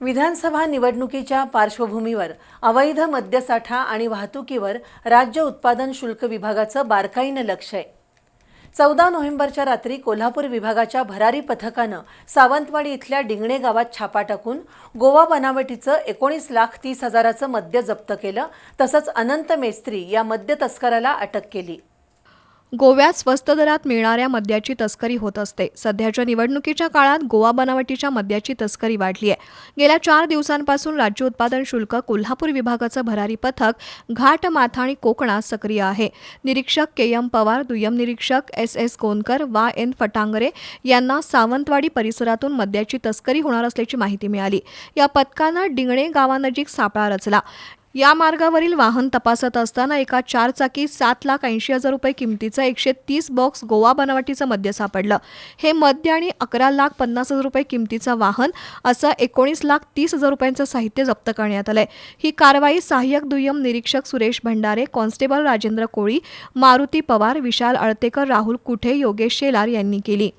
विधानसभा निवडणुकीच्या पार्श्वभूमीवर अवैध मद्यसाठा आणि वाहतुकीवर राज्य उत्पादन शुल्क विभागाचं बारकाईनं लक्ष आहे. चौदा नोव्हेंबरच्या रात्री कोल्हापूर विभागाच्या भरारी पथकानं सावंतवाडी इथल्या डिंगणे गावात छापा टाकून गोवा बनावटीचं एकोणीस लाख तीस हजाराचं मद्य जप्त केलं तसंच अनंत मेस्त्री या मद्य तस्कराला अटक केली. गोव्यात स्वस्त दरात मिळणाऱ्या मद्याची तस्करी होत असते. सध्याच्या निवडणुकीच्या काळात गोवा बनावटीच्या मद्याची तस्करी वाढली आहे गेल्या चार दिवसांपासून राज्य उत्पादन शुल्क कोल्हापूर विभागाचं भरारी पथक घाट माथा आणि कोकणात सक्रिय आहे. निरीक्षक के. एम. पवार दुय्यम निरीक्षक एस. एस. कोनकर वा. एन. फटांगरे यांना सावंतवाडी परिसरातून मद्याची तस्करी होणार असल्याची माहिती मिळाली. या पथकानं डिंगणे गावानजीक सापळा रचला. या मार्गावरील वाहन तपासत असताना एका चारचाकी सात लाख ऐंशी हजार रुपये किमतीचं एकशे तीस बॉक्स गोवा बनावटीचं मद्य सापडलं. हे मद्य आणि अकरा लाख पन्नास हजार रुपये किमतीचं वाहन असं एकोणीस लाख तीस हजार रुपयांचं साहित्य जप्त करण्यात आलंय. ही कारवाई सहाय्यक दुय्यम निरीक्षक सुरेश भंडारे कॉन्स्टेबल राजेंद्र कोळी मारुती पवार विशाल अळतेकर राहुल कुठे योगेश शेलार यांनी केली.